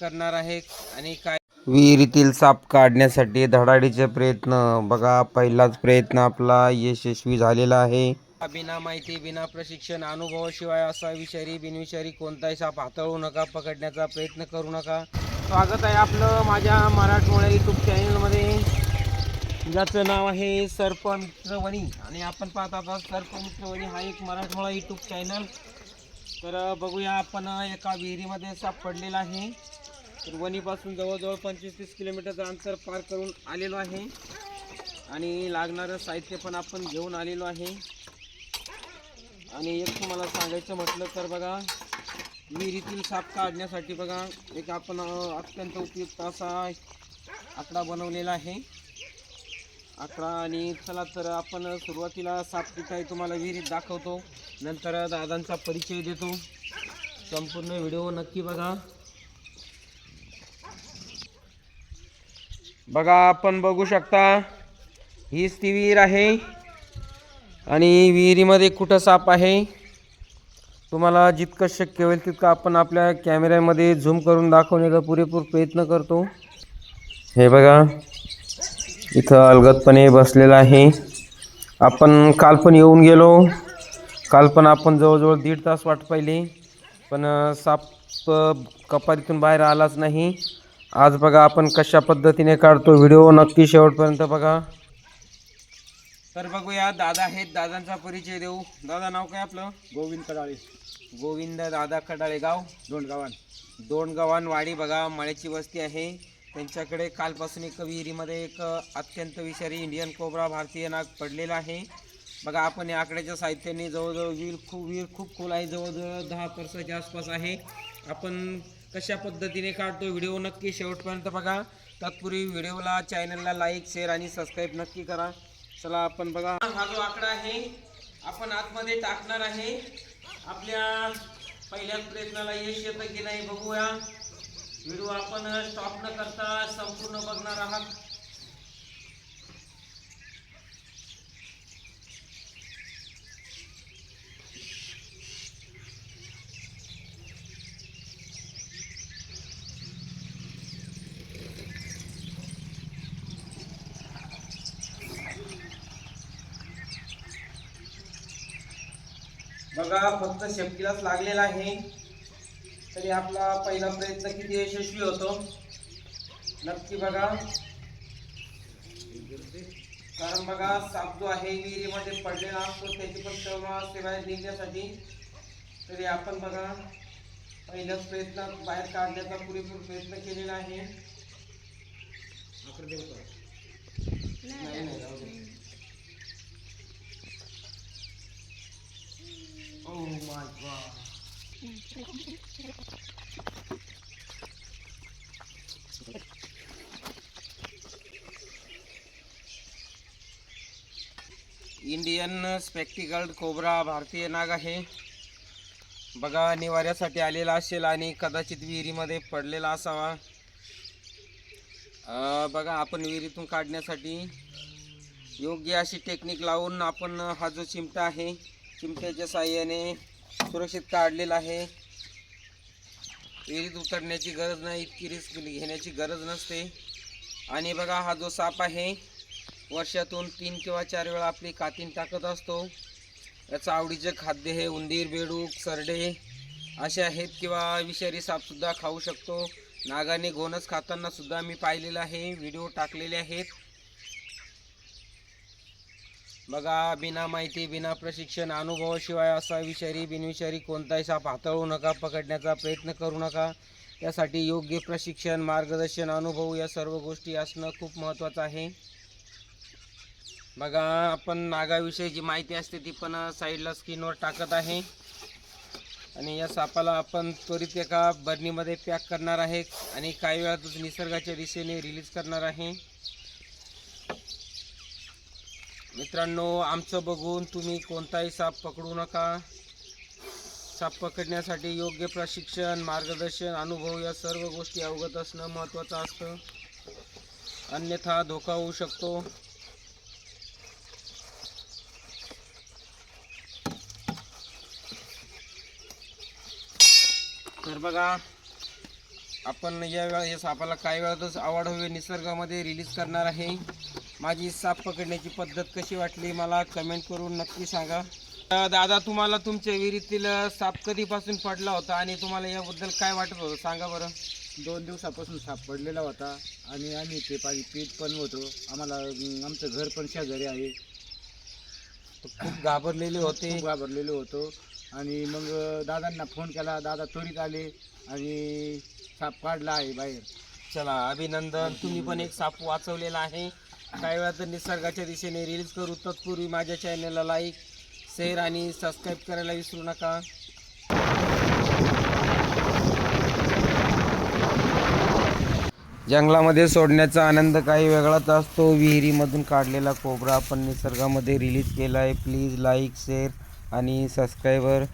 करणार आहे आणि काय विहिरीतील साप काढण्यासाठी धडाडीचे प्रयत्न. बघा पहिलाच प्रयत्न आपला यशस्वी झालेला आहे. बिना माहिती बिना प्रशिक्षण अनुभवाशिवाय असा विषारी बिनविषारी कोणताही साप हाताळू नका पकडण्याचा प्रयत्न करू नका. स्वागत आहे आपलं माझ्या मराठमोळ्या यूट्यूब चॅनलमध्ये ज्याचं नाव आहे सर्प मित्रवणी आणि आपण पाहत आहोत सर्प मित्रवणी हा एक मराठमोळा यूट्यूब चॅनल तर बघूया आपण एका विहिरीमध्ये साप पडलेला आहे. तर वणीपासून जवळजवळ पंचवीस तीस किलोमीटरचं अंतर पार करून आलेलो आहे. आणि लागणारं साहित्य पण आपण घेऊन आलेलो आहे. आणि एक तुम्हाला सांगायचं म्हटलं तर बघा विहिरीतील साप काढण्यासाठी बघा एक आपण अत्यंत उपयुक्त असा आकडा बनवलेला आहे. आकडा आणि चला तर आपण सुरुवातीला साप कुठं तुम्हाला विहिरीत दाखवतो. नंतर दादांचा परिचय देतो. संपूर्ण व्हिडिओ नक्की बघा. बघा आपण बघू शकता हीच ती विहीर आहे आणि विहिरीमध्ये कुठं साप आहे? तुम्हाला जितकं शक्य होईल तितकं आपण आपल्या कॅमेऱ्यामध्ये झूम करून दाखवण्याचा पुरेपूर प्रयत्न करतो. हे बघा इथं अलगदपणे बसलेलं आहे. आपण काल पण येऊन गेलो. काल पण आपण जवळजवळ दीड तास वाट पाहिली पण साप कपारीतून बाहेर आलाच नाही. आज बघा आपण कशा पद्धतीने काढतो व्हिडिओ. नक्की शेवटपर्यंत बघा. तर बघूया दादा आहेत दादांचा परिचय देऊ. दादा नाव काय आपलं? गोविंद कडाळे. गोविंद दादा खडाळे गाव? दोंडगावान. दोन गव्हाण वाडी बघा मळ्याची वस्ती आहे. त्यांच्याकडे कालपासून एक विहिरीमध्ये एक अत्यंत विषारी इंडियन कोबरा भारतीय नाग पडलेला आहे. बघा आपण या आकड्याच्या साहित्याने जवळजवळ विहीर खूप विहीर खूप खोल आहे जवळजवळ दहा पर्साच्या आसपास आहे. आपण कशा पद्धतीने काढतो व्हिडिओ नक्की शेवटपर्यंत बघा. तत्पूर्वी व्हिडिओला चॅनलला लाईक शेअर आणि सबस्क्राईब नक्की करा. चला आपण बघा. हा जो आकडा आहे आपण आतमध्ये टाकणार आहे. आपल्या पहिल्याच प्रयत्नाला यश येतं की नाही बघूया. व्हिडिओ आपण स्टॉप न करता संपूर्ण बघणार आहात. बघा फक्त शेपटीलाच लागलेला आहे. तरी आपला पहिला प्रयत्न किती यशस्वी होतो? नक्की बघा. कारण बघा साप जो आहे विहिरीमध्ये पडलेला असतो त्याची पण असते बाहेर निघण्यासाठी तरी आपण बघा पहिल्याच प्रयत्नात बाहेर काढण्याचा पुरेपूर प्रयत्न केलेला आहे. नाही Oh my god. Indian spectacled cobra भारतीय नाग आहे बघा निवाऱ्यासाठी आलेला असेल आणि कदाचित विहिरीमध्ये पडलेला असावा बघा आपण विहिरीतून काढण्यासाठी योग्य अशी टेक्निक लावून आपण हा जो चिमटा आहे चिमट्याच्या साह्याने सुरक्षित काढलेला आहे. विहिरीत उतरण्याची गरज नाही इतकी रिस्क घेण्याची गरज नसते. आणि बघा हा जो साप आहे वर्षातून तीन किंवा चार वेळा आपली कातीन टाकत असतो. याचं आवडीचे खाद्य हे उंदीर बेडूक सरडे असे आहेत किंवा विषारी सापसुद्धा खाऊ शकतो. नागाने घोणस खाताना सुद्धा मी पाहिलेलं आहे. व्हिडिओ टाकलेले आहेत. बघा बिना माहिती बिना प्रशिक्षण अनुभवाशिवाय असा विषारी बिनविषारी कोणताही साप हाताळू नका पकडण्याचा प्रयत्न करू नका. त्यासाठी योग्य प्रशिक्षण मार्गदर्शन अनुभव या सर्व गोष्टी असणं खूप महत्त्वाचं आहे. बघा आपण नागाविषयी जी माहिती असते ती पण साईडला स्क्रीनवर टाकत आहे. आणि या सापाला आपण त्वरित एका बरणीमध्ये पॅक करणार आहे आणि काही वेळातच निसर्गाच्या दिशेने रिलीज करणार आहे. मित्रांनो आमचं बघून तुम्ही कोणताही साप पकडू नका. साप पकडण्यासाठी योग्य प्रशिक्षण मार्गदर्शन अनुभव या सर्व गोष्टी अवगत असणं महत्त्वाचं असतं. अन्यथा धोका होऊ शकतो. तर बघा आपण या वेळा या सापाला काही वेळातच आवड हवे निसर्गामध्ये रिलीज करणार आहे. माझी साप पकडण्याची पद्धत कशी वाटली मला कमेंट करून नक्की सांगा. दादा तुम्हाला तुमच्या विहिरीतील साप कधीपासून पडला होता आणि तुम्हाला याबद्दल काय वाटत होतं? सांगा बरं. दोन दिवसापासून साप पडलेला होता आणि आम्ही ते पाणी पीत पण होतो. आम्हाला आमचं घर पण शेजारी आहे. खूप घाबरलेले होते. घाबरलेलो होतो. आणि मग दादांना फोन केला. दादा त्वरित आले आणि साप काढला आहे बाहेर. चला अभिनंदन. तुम्ही पण एक साप वाचवलेला आहे. काही वेळा तर निसर्गाच्या दिशेने रील्स करू. तत्पूर्वी माझ्या चॅनलला लाईक शेअर आणि सबस्क्राईब करायला विसरू नका. जंगलामध्ये सोडण्याचा आनंद काही वेगळाच असतो. विहिरीमधून काढलेला कोबरा आपण निसर्गामध्ये रिलीज केला आहे प्लीज लाईक शेअर आणि सबस्क्रायबर